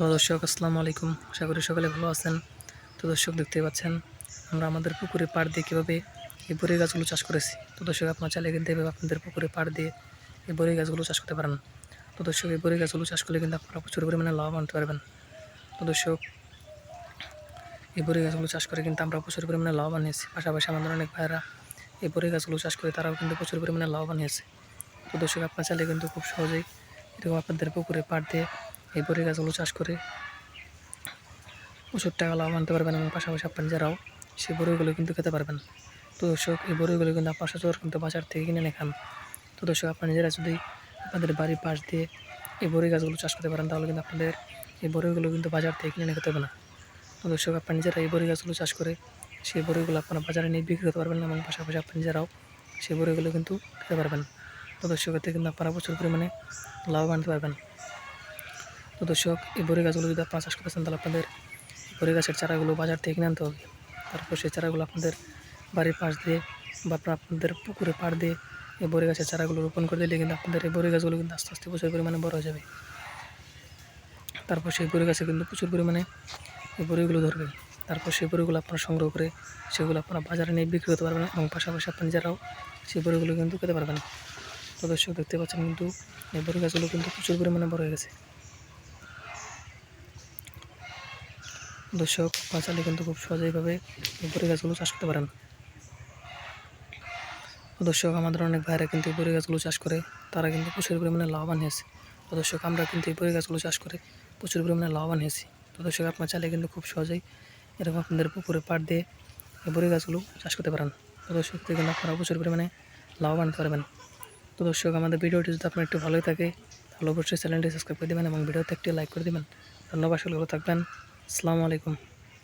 Hello দর্শক, আসসালামু আলাইকুম। আশা করি সকলে ভালো আছেন। তো দর্শক দেখতে পাচ্ছেন, আমরা আমাদের পুকুরে পাড় দিয়ে কীভাবে এই বড়ি গাছগুলো চাষ করেছি। তো দর্শক, আপনার চাইলে কিন্তু এভাবে আপনাদের পুকুরে পাড় দিয়ে এই বড়ি গাছগুলো চাষ করতে পারেন। তো দর্শক, এই বড়ি গাছগুলো চাষ করলে কিন্তু আপনারা প্রচুর পরিমাণে লাভ আনতে পারবেন। তো দর্শক, এই বড়ি গাছগুলো চাষ করে কিন্তু আমরা প্রচুর পরিমাণে লাভ আনিয়েছি। পাশাপাশি আমাদের অনেক ভাইয়েরা এই বড়ি গাছগুলো চাষ করে তারাও কিন্তু প্রচুর পরিমাণে লাভ আনিয়েছে। তো দর্শক, আপনার চাইলে কিন্তু খুব সহজেই এরকম আপনাদের পুকুরে পাড় দিয়ে এই গাছগুলো চাষ করে প্রচুর টাকা লাভ আনতে পারবেন এবং পাশাপাশি আপনার যারাও সেই বড়িগুলো কিন্তু খেতে পারবেন। তো দর্শক, এই বড়িগুলো কিন্তু আপনার সচর কিন্তু বাজার থেকে কিনে এনে খান। তো দর্শক, আপনার নিজেরা যদি আপনাদের বাড়ির পাশ দিয়ে এই বড়ি গাছগুলো চাষ করতে পারেন, তাহলে কিন্তু আপনাদের এই বড়িগুলো কিন্তু বাজার থেকে কিনে এনে খেতে হবে না। তো দর্শক, আপনার নিজেরা এই বড়ি গাছগুলো চাষ করে সেই বড়িগুলো আপনারা বাজারে নিয়ে বিক্রি করতে পারবেন এবং পাশাপাশি আপনি নিজেরাও সেই বড়িগুলো কিন্তু খেতে পারবেন। তো দর্শক, এতে কিন্তু আপনারা প্রচুর পরিমাণে লাভ আনতে পারবেন। তো দর্শক, এই বড়ি গাছগুলো যদি আপনারা চাষ করতে করতেছেন, তাহলে আপনাদের বড়ি গাছের চারাগুলো বাজার থেকে কিনে আনতে হবে। তারপর সেই চারাগুলো আপনাদের বাড়ির পাশ দিয়ে বা আপনাদের পুকুরে পাড় দিয়ে এই বড়ি গাছের চারাগুলো রোপণ করে দিলে কিন্তু আপনাদের এই বড়ি গাছগুলো কিন্তু আস্তে আস্তে প্রচুর পরিমাণে বড় হয়ে যাবে। তারপর সেই বড়ি গাছে কিন্তু প্রচুর পরিমাণে এই বড়িগুলো ধরবে। তারপর সেই বড়িগুলো আপনারা সংগ্রহ করে সেগুলো আপনারা বাজারে নিয়ে বিক্রি করতে পারবেন এবং পাশাপাশি আপনি যারাও সেই বড়িগুলো কিন্তু খেতে পারবেন। তো দর্শক, দেখতে পাচ্ছেন কিন্তু এই বড়ি গাছগুলো কিন্তু প্রচুর পরিমাণে বড় হয়ে গেছে। দর্শক বাঁচালে কিন্তু খুব সহজেইভাবে বড়ি গাছগুলো চাষ করতে পারেন। দর্শক, আমাদের অনেক ভাইরা কিন্তু বড়ি গাছগুলো চাষ করে, তারা কিন্তু প্রচুর পরিমাণে লাভবান হয়েছে। তো দর্শক, আমরা কিন্তু বড়ি গাছগুলো চাষ করে প্রচুর পরিমাণে লাভবান হয়েছি। তো দর্শক, আপনার চাইলে কিন্তু খুব সহজেই এরকম আপনাদের পুকুরে পাড় দিয়ে বড়ি গাছগুলো চাষ করতে পারেন। তো দর্শক কিন্তু আপনারা প্রচুর পরিমাণে লাভবান পারবেন। তো দর্শক, আমাদের ভিডিওটি যদি আপনার একটু ভালোই থাকে, তাহলে অবশ্যই চ্যানেলটি সাবস্ক্রাইব করে দেবেন এবং ভিডিওতে একটি লাইক করে দেবেন। ধন্যবাদ, সকলে ভালো থাকবেন। আসসালামু আলাইকুম।